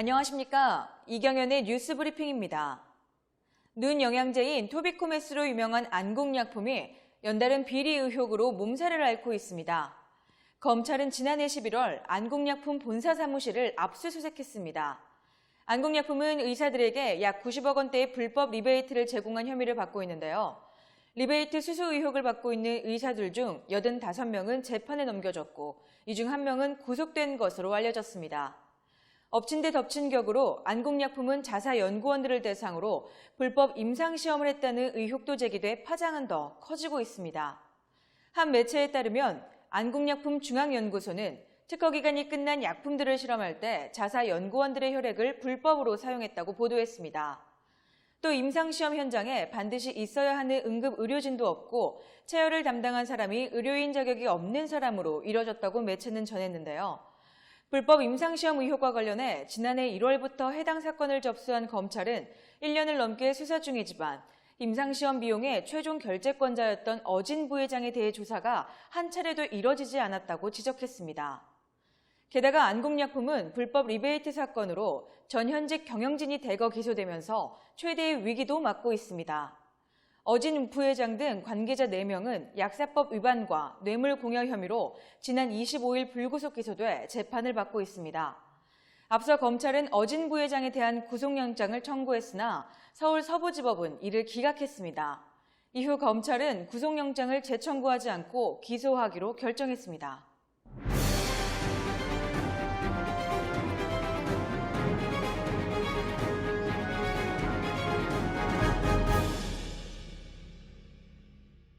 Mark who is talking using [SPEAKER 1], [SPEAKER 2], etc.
[SPEAKER 1] 안녕하십니까. 이경연의 뉴스 브리핑입니다. 눈 영양제인 토비코메스로 유명한 안국약품이 연달은 비리 의혹으로 몸살을 앓고 있습니다. 검찰은 지난해 11월 안국약품 본사 사무실을 압수수색했습니다. 안국약품은 의사들에게 약 90억 원대의 불법 리베이트를 제공한 혐의를 받고 있는데요. 리베이트 수수 의혹을 받고 있는 의사들 중 85명은 재판에 넘겨졌고 이 중 1명은 구속된 것으로 알려졌습니다. 엎친 데 덮친 격으로 안국약품은 자사 연구원들을 대상으로 불법 임상시험을 했다는 의혹도 제기돼 파장은 더 커지고 있습니다. 한 매체에 따르면 안국약품 중앙연구소는 특허 기간이 끝난 약품들을 실험할 때 자사 연구원들의 혈액을 불법으로 사용했다고 보도했습니다. 또 임상시험 현장에 반드시 있어야 하는 응급 의료진도 없고 체열을 담당한 사람이 의료인 자격이 없는 사람으로 이뤄졌다고 매체는 전했는데요. 불법 임상시험 의혹과 관련해 지난해 1월부터 해당 사건을 접수한 검찰은 1년을 넘게 수사 중이지만 임상시험 비용의 최종 결재권자였던 어진 부회장에 대해 조사가 한 차례도 이뤄지지 않았다고 지적했습니다. 게다가 안국약품은 불법 리베이트 사건으로 전 현직 경영진이 대거 기소되면서 최대의 위기도 맞고 있습니다. 어진 부회장 등 관계자 4명은 약사법 위반과 뇌물 공여 혐의로 지난 25일 불구속 기소돼 재판을 받고 있습니다. 앞서 검찰은 어진 부회장에 대한 구속영장을 청구했으나 서울 서부지법은 이를 기각했습니다. 이후 검찰은 구속영장을 재청구하지 않고 기소하기로 결정했습니다.